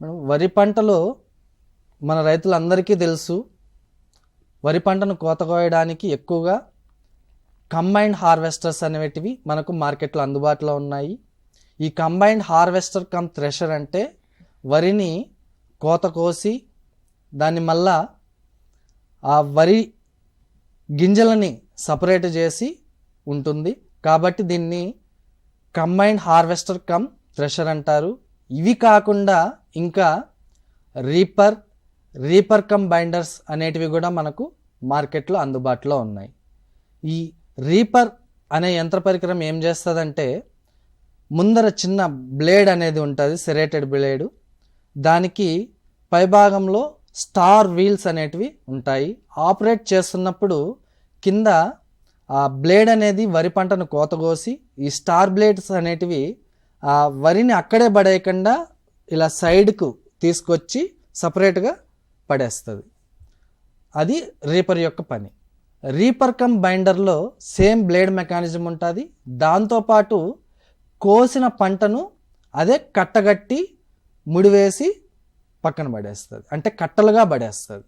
Madam వరి పంటలో మన రైతులందరికీ తెలుసు వరి పంటను కోత కోయడానికి ఎక్కువగా కంబైన్డ్ హార్వెస్టర్స్ అనేటివి మనకు మార్కెట్లో అందుబాటులో ఉన్నాయి. ఈ కంబైన్డ్ హార్వెస్టర్ కమ్ థ్రెషర్ అంటే వరిని కోత కోసి దాన్ని మళ్ళా ఆ వరి గింజలని సపరేట్ చేసి ఉంటుంది. కాబట్టి దీన్ని కంబైన్డ్ హార్వెస్టర్ కమ్ థ్రెషర్ అంటారు. ఇవి కాకుండా ఇంకా రీపర్ రీపర్ కమ్ బైండర్స్ అనేటివి కూడా మనకు మార్కెట్లో అందుబాటులో ఉన్నాయి. ఈ రీపర్ అనే యంత్ర పరికరం ఏం చేస్తుందంటే ముందర చిన్న బ్లేడ్ అనేది ఉంటుంది సెరేటెడ్ బ్లేడు దానికి పైభాగంలో స్టార్ వీల్స్ అనేటివి ఉంటాయి. ఆపరేట్ చేస్తున్నప్పుడు కింద ఆ బ్లేడ్ అనేది వరి పంటను కోతగోసి ఈ స్టార్ బ్లేడ్స్ అనేటివి ఆ వరిని అక్కడే పడేయకుండా ఇలా సైడ్కు తీసుకొచ్చి సపరేట్గా పడేస్తుంది. అది రీపర్ యొక్క పని. రీపర్ కమ్ బైండర్లో సేమ్ బ్లేడ్ మెకానిజం ఉంటుంది. దాంతోపాటు కోసిన పంటను అదే కట్టగట్టి ముడివేసి పక్కన పడేస్తుంది. అంటే కట్టలుగా పడేస్తుంది.